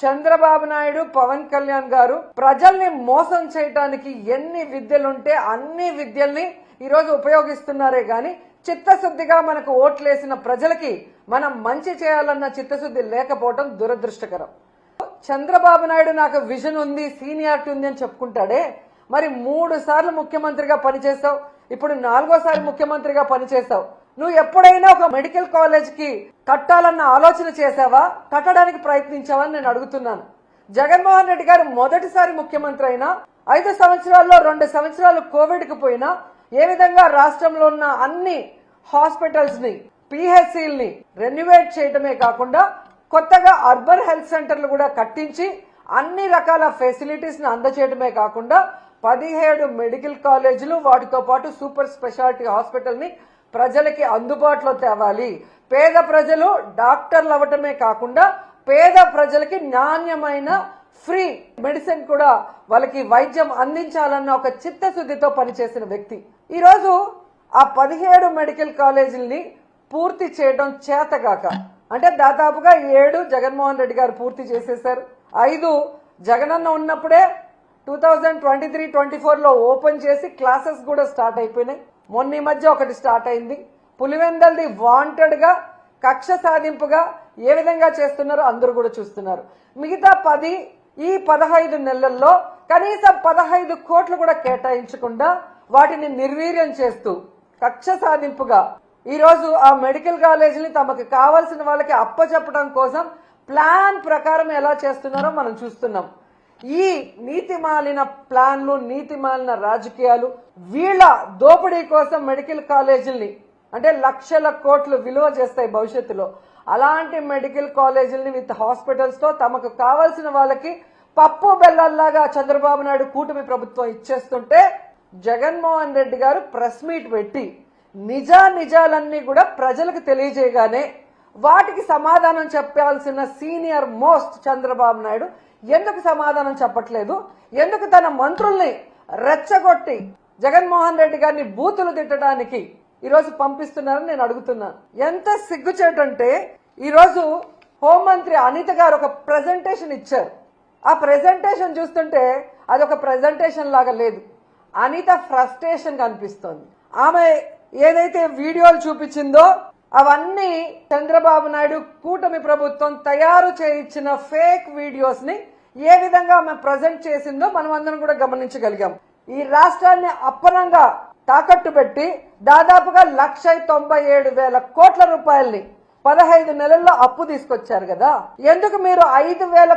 చంద్రబాబు నాయుడు పవన్ కళ్యాణ్ గారు ప్రజల్ని మోసం చేయటానికి ఎన్ని విద్యలుంటే అన్ని విద్యల్ని ఈరోజు ఉపయోగిస్తున్నారే గాని చిత్తశుద్ధిగా మనకు ఓట్లేసిన ప్రజలకి మనం మంచి చేయాలన్న చిత్తశుద్ధి లేకపోవడం దురదృష్టకరం. చంద్రబాబు నాయుడు నాకు విజన్ ఉంది సీనియారిటీ ఉంది అని చెప్పుకుంటాడే. మరి మూడు సార్లు ముఖ్యమంత్రిగా పనిచేసావు ఇప్పుడు నాలుగోసారి ముఖ్యమంత్రిగా పనిచేశావు నువ్వు ఎప్పుడైనా ఒక మెడికల్ కాలేజ్కి కట్టాలన్న ఆలోచన చేశావా? కట్టడానికి ప్రయత్నించావా నేను అడుగుతున్నాను. జగన్మోహన్ రెడ్డి గారు మొదటిసారి ముఖ్యమంత్రి అయినా ఐదు సంవత్సరాల్లో రెండు సంవత్సరాలు కోవిడ్కు పోయినా ఏ విధంగా రాష్ట్రంలో ఉన్న అన్ని హాస్పిటల్స్ని పిహెచ్సిల్ని రెన్యువేట్ చేయడమే కాకుండా కొత్తగా అర్బన్ హెల్త్ సెంటర్లు కూడా కట్టించి అన్ని రకాల ఫెసిలిటీస్ని అందచేయడమే కాకుండా పదిహేడు మెడికల్ కాలేజీలు వాటితో పాటు సూపర్ స్పెషాలిటీ హాస్పిటల్ని ప్రజలకి అందుబాటులో తేవాలి. పేద ప్రజలు డాక్టర్లు అవ్వటమే కాకుండా పేద ప్రజలకి నాణ్యమైన ఫ్రీ మెడిసిన్ కూడా వాళ్ళకి వైద్యం అందించాలన్న ఒక చిత్తశుద్ధితో పనిచేసిన వ్యక్తి. ఈరోజు ఆ పదిహేడు మెడికల్ కాలేజీల్ని పూర్తి చేయడం చేతగాక. అంటే దాదాపుగా ఏడు జగన్మోహన్ రెడ్డి గారు పూర్తి చేసేశారు. ఐదు జగనన్న ఉన్నప్పుడే two thousand twenty three twenty ఫోర్లో ఓపెన్ చేసి క్లాసెస్ కూడా స్టార్ట్ అయిపోయినాయి. మొన్న ఈ మధ్య ఒకటి స్టార్ట్ అయింది. పులివెందల్ది వాంటెడ్గా కక్ష సాధింపుగా ఏ విధంగా చేస్తున్నారో అందరూ కూడా చూస్తున్నారు. మిగతా పది ఈ పదహైదు నెలల్లో కనీసం పదహైదు కోట్లు కూడా కేటాయించకుండా వాటిని నిర్వీర్యం చేస్తూ కక్ష సాధింపుగా ఈరోజు ఆ మెడికల్ కాలేజీని తమకు కావాల్సిన వాళ్ళకి అప్పచెప్పడం కోసం ప్లాన్ ప్రకారం ఎలా చేస్తున్నారో మనం చూస్తున్నాం. ఈ నీతిమాలిన ప్లాన్లు నీతిమాలిన రాజకీయాలు వీళ్ళ దోపిడీ కోసం మెడికల్ కాలేజీల్ని అంటే లక్షల కోట్లు విలువ చేస్తాయి భవిష్యత్తులో. అలాంటి మెడికల్ కాలేజీల్ని విత్ హాస్పిటల్స్తో తమకు కావాల్సిన వాళ్ళకి పప్పు బెల్లల్లాగా చంద్రబాబు నాయుడు కూటమి ప్రభుత్వం ఇచ్చేస్తుంటే జగన్మోహన్ రెడ్డి గారు ప్రెస్ మీట్ పెట్టి నిజా నిజాలన్నీ కూడా ప్రజలకు తెలియజేయగానే వాటికి సమాధానం చెప్పాల్సిన సీనియర్ మోస్ట్ చంద్రబాబు నాయుడు ఎందుకు సమాధానం చెప్పట్లేదు? ఎందుకు తన మంత్రుల్ని రెచ్చగొట్టి జగన్మోహన్ రెడ్డి గారిని బూతులు తిట్టడానికి ఈరోజు పంపిస్తున్నారని నేను అడుగుతున్నాను. ఎంత సిగ్గుచేటంటే ఈరోజు హోంమంత్రి అనిత గారు ఒక ప్రెజెంటేషన్ ఇచ్చారు. ఆ ప్రెజెంటేషన్ చూస్తుంటే అది ఒక ప్రెజెంటేషన్ లాగా లేదు. అనిత ఫ్రస్ట్రేషన్ కనిపిస్తోంది. ఆమె ఏదైతే వీడియోలు చూపించిందో అవన్నీ చంద్రబాబు నాయుడు కూటమి ప్రభుత్వం తయారు చేయించిన ఫేక్ వీడియోస్ని ఏ విధంగా ఆమె ప్రజెంట్ చేసిందో మనం అందరం కూడా గమనించగలిగాం. ఈ రాష్ట్రాన్ని అప్పనంగా తాకట్టు పెట్టి దాదాపుగా లక్ష తొంభై ఏడు వేల కోట్ల రూపాయల్ని పదహైదు నెలల్లో అప్పు తీసుకొచ్చారు కదా. ఎందుకు మీరు ఐదు వేల